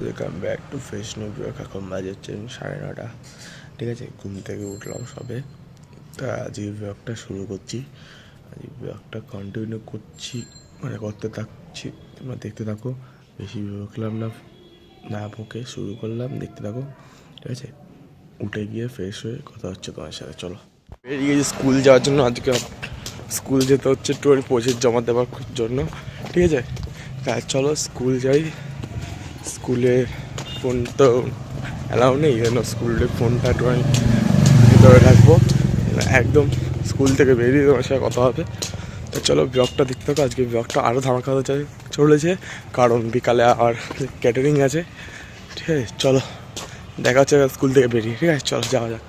Welcome back to fresh new blog এখন বাজে হচ্ছে সাড়ে নটা ঠিক আছে? ঘুম থেকে উঠলাম সবে। তা আজকে ব্লগটা শুরু করছি। আজকে ব্লগটা কন্টিনিউ করছি মানে করতে থাকছি। তোমরা দেখতে থাকো। বেশি বকলাম না না বকে শুরু করলাম, দেখতে থাকো। ঠিক আছে? উঠে গিয়ে ফ্রেশ হয়ে কথা হচ্ছে তোমার সাথে। চলো। বেরিয়ে গেছি স্কুল যাওয়ার জন্য আজকে স্কুল যেতে হচ্ছে একটু ওই জমা দেওয়ার জন্য। ঠিক আছে? চলো স্কুল যাই। স্কুলে ফোন তো অ্যালাউ নেই যেন স্কুলে ফোনটা আমি ভিতরে রাখব। একদম স্কুল থেকে বেরিয়ে তোমার সাথে কথা হবে। তো চলো ব্লগটা দেখতে থাকো, আজকে ব্লগটা আরও ধামাকা হতে চলেছে, কারণ বিকালে আর ক্যাটারিং আছে। ঠিক আছে, চলো দেখা হচ্ছে স্কুল থেকে বেরিয়ে, ঠিক আছে? চলো, যাওয়া যাক।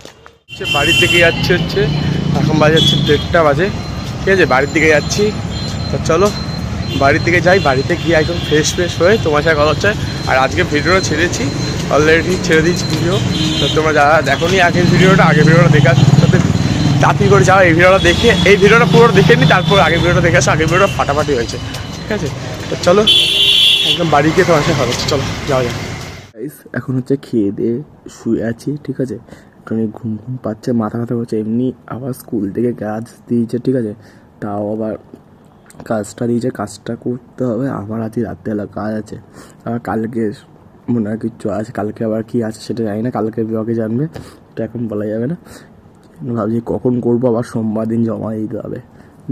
হচ্ছে, বাড়ির দিকে যাচ্ছে হচ্ছে এখন বাজে হচ্ছে দেড়টা বাজে। ঠিক আছে, বাড়ির দিকে যাচ্ছি। তো চলো বাড়ির দিকে যাই, বাড়িতে গিয়ে একদম ফ্রেশ ফ্রেশ হয়ে তোমার সাথে কথা হচ্ছে। আর আজকে ভিডিওটা ছেড়েছি অলরেডি ছেড়ে দিয়েছি ভিডিও তো তোমরা যারা দেখোনি আগের ভিডিওটা আগের ভিডিওটা দেখে আসো। সাথে তাড়াতাড়ি করে যাও এই ভিডিওটা দেখে এই ভিডিওটা পুরো দেখে নি, তারপর আগের ভিডিওটা দেখে আসো। আগের ভিডিওটা ফাটাফাটি হয়েছে। ঠিক আছে? তো চলো, একদম বাড়ি গিয়ে তোমার সাথে কথা হচ্ছে। চলো, যাওয়া যাক। এখন হচ্ছে খেয়ে দিয়ে শুয়ে আছি, ঠিক আছে? একটুখানি ঘুম ঘুম পাচ্ছে, মাথা ব্যথা করছে, এমনি আবার স্কুল থেকে গাছ দিয়েছে, ঠিক আছে? তাও আবার কাজটা দিয়েছে কাজটা করতে হবে, আমার আজকে রাত্রেবেলা কাজ আছে। আবার কালকে মনে হয় কিচ্ছু আছে, কালকে আবার কি আছে সেটা জানি না, কালকে ব্লগে জানবে এটা এখন বলা যাবে না। ভাবছি কখন করব, আবার সোমবার দিন জমা দিতে হবে।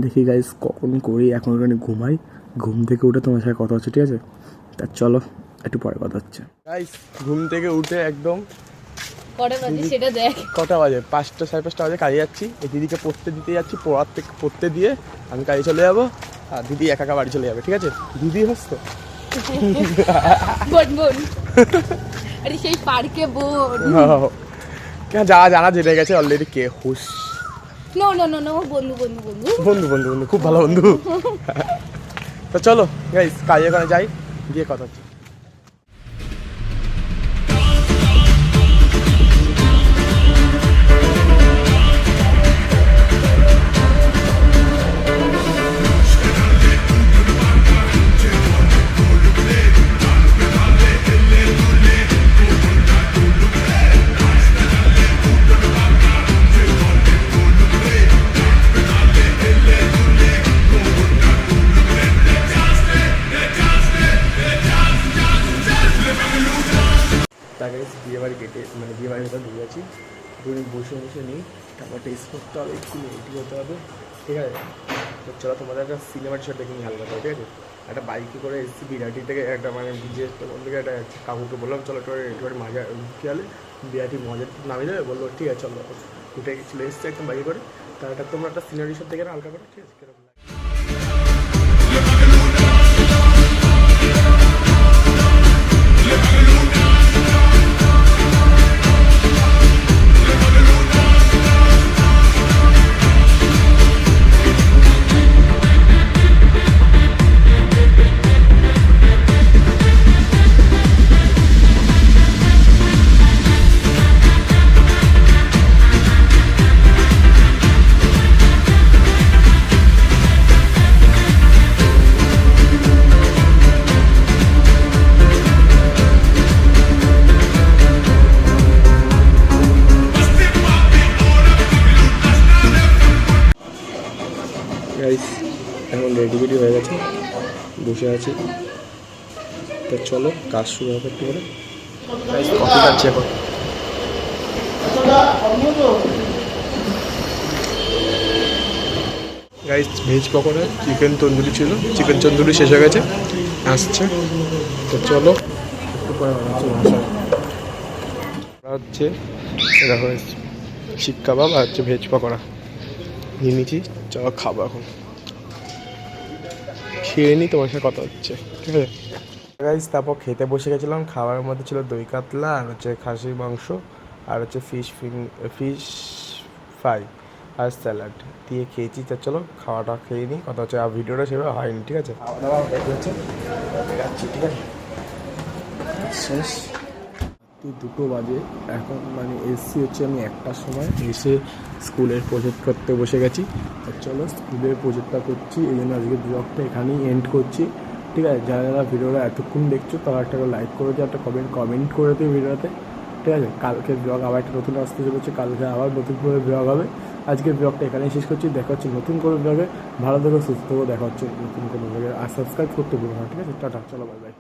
দেখি গাইস কখন করি, এখন ওখানে ঘুমাই, ঘুম থেকে উঠে তোমার সাথে কথা হচ্ছে, ঠিক আছে? তা চলো, একটু পরে কথা হচ্ছে। গাইস ঘুম থেকে উঠে একদম সেটা দেখ। কটা বাজে? পাঁচটা সাড়ে পাঁচটা বাজে কাজে যাচ্ছি। এই দিদিকে পড়তে দিতে যাচ্ছি পড়ার থেকে পড়তে দিয়ে আমি কাজে চলে যাব। আর দিদি একা একা বাড়ি চলে যাবে ঠিক আছে? দিদি হস তো বোন বোন। আরে সেই পার্কে বোন। কেন যা জানা জেনে গেছে অলরেডি কে হুস। নো নো নো নো বন্ধু বন্ধু বন্ধু। বন্ধু বন্ধু বন্ধু খুব ভালো বন্ধু। তো চলো গাইস কাজে ওখানে যাই গিয়ে কথা হচ্ছে। তাকে বিয়ে বাড়ি কেটে মানে বিয়ে বাড়ির ভেতর ঢুকে আছি। দুজন বসে বসে নিই। তারপর টেস্ট করতে হবে, একটু রেডি হতে হবে। ঠিক আছে? তো চলো, তোমাদের একটা সিনেমার টিশার্ট দেখে নিই হালকা ঠিক আছে? একটা বাইকে করে এসেছি, বিরাটি থেকে একটা মানে তখন থেকে একটা কাকুকে বললাম, চলো একটু একটু মাজা খেয়ালে বিরাটি মজা নামিয়ে দেবে। বলল, ঠিক আছে, চলো। উঠে চলে এসছে একদম বাইকে করে। তার একটা, তোমরা একটা সিনারি টিশার্ট দেখে হালকা করে, ঠিক আছে? গাইস এখন রেডি রেডি হয়ে গেছে। বসে আছি। তো চলো, কাজ শুরু হবে একটু করে গাইস কফি খাচ্ছি এখন। Guys veg pakora chicken tandoori ছিল। চিকেন তন্দুরি শেষ হয়ে গেছে। আসছে। তো চলো, একটু পরে হচ্ছে, এটা হয়েছে শিক কাবাব আর হচ্ছে ভেজ পকোড়া। নিয়ে নিচ্ছি। চলো খাব এখন। খেয়ে নিই তোমার সাথে কথা হচ্ছে। ঠিক আছে? গাইজ তারপর খেতে বসে গেছিলাম খাবারের মধ্যে ছিল দই কাতলা আর হচ্ছে খাসির মাংস আর হচ্ছে ফিশ ফিং ফিশ ফ্রাই আর স্যালাড দিয়ে খেয়েছি। তা চলো খাওয়াটা খেয়ে নিই কথা হচ্ছে আর ভিডিওটা সেভাবে হয়নি ঠিক আছে? খাওয়া দাওয়া যাচ্ছি ঠিক আছে? শেষ। দুটো বাজে এখন মানে এসছি হচ্ছে আমি একটার সময়। এসে স্কুলের প্রজেক্ট করতে বসে গেছি। আর চলো, স্কুলের প্রজেক্টটা করছি, এই জন্য আজকে ব্লগটা এখানেই এন্ড করছি। ঠিক আছে, যারা যারা ভিডিওটা এতক্ষণ দেখছ, তারা একটা করে লাইক করে দিও, একটা কমেন্ট কমেন্ট করে দিও ভিডিওতে ঠিক আছে, কালকে ব্লগ আবার একটা নতুন আসতে চলেছে, কালকে আবার নতুন করে ব্লগ হবে। আজকের ব্লগটা এখানেই শেষ করছি, দেখা হচ্ছে নতুন করে ব্লগে ভালো থেকো, সুস্থ থেকো, দেখা হচ্ছে নতুন কোনো ব্লগে আর সাবস্ক্রাইব করতে ভুলো না, ঠিক আছে? টাটা, চলো বাই বাই